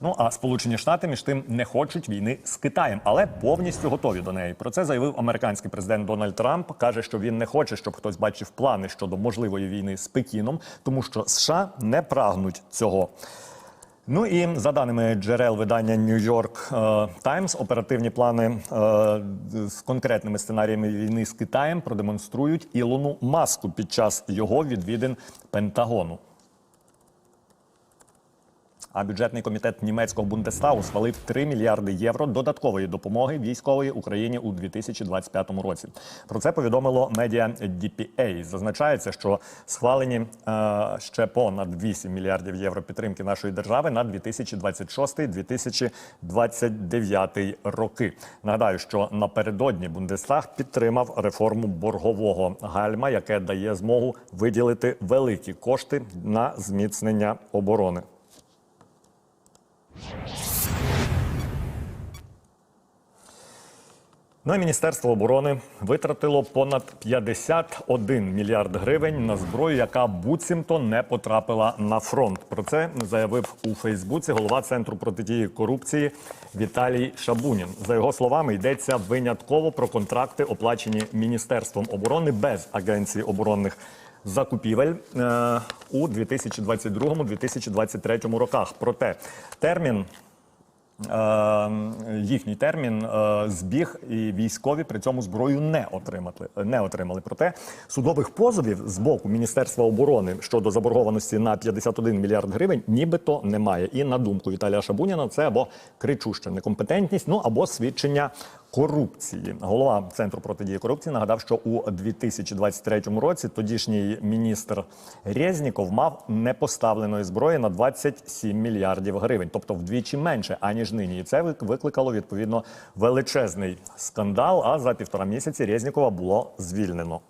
Ну а Сполучені Штати між тим не хочуть війни з Китаєм, але повністю готові до неї. Про це заявив американський президент Дональд Трамп. каже, що він не хоче, щоб хтось бачив плани щодо можливої війни з Пекіном, тому що США не прагнуть цього. Ну і за даними джерел видання New York е, Times, оперативні плани е, з конкретними сценаріями війни з Китаєм продемонструють Ілону Маску під час його відвідин Пентагону. А бюджетний комітет німецького Бундестагу схвалив 3 мільярди євро додаткової допомоги військової Україні у 2025 році. Про це повідомило медіа DPA. Зазначається, що схвалені е, ще понад 8 мільярдів євро підтримки нашої держави на 2026-2029 роки. Нагадаю, що напередодні Бундестаг підтримав реформу боргового гальма, яке дає змогу виділити великі кошти на зміцнення оборони. І Міністерство оборони витратило понад 51 мільярд гривень на зброю, яка буцімто не потрапила на фронт. Про це заявив у Фейсбуці голова центру протидії корупції Віталій Шабунін. За його словами, йдеться винятково про контракти, оплачені Міністерством оборони без агенції оборонних закупівель е, у 2022-2023 роках. Проте термін. Е, їхній термін е, збіг, і військові при цьому зброю не отримали. Не отримали. Проте судових позовів з боку Міністерства оборони щодо заборгованості на 51 мільярд гривень, нібито немає. І на думку Віталія Шабуніна, це або кричуща некомпетентність, ну або свідчення корупції. Голова центру протидії корупції нагадав, що у 2023 році тодішній міністр Резніков мав непоставленої зброї на 27 мільярдів гривень, тобто вдвічі менше аніж нині. І це викликало відповідно величезний скандал. А за півтора місяці Резнікова було звільнено.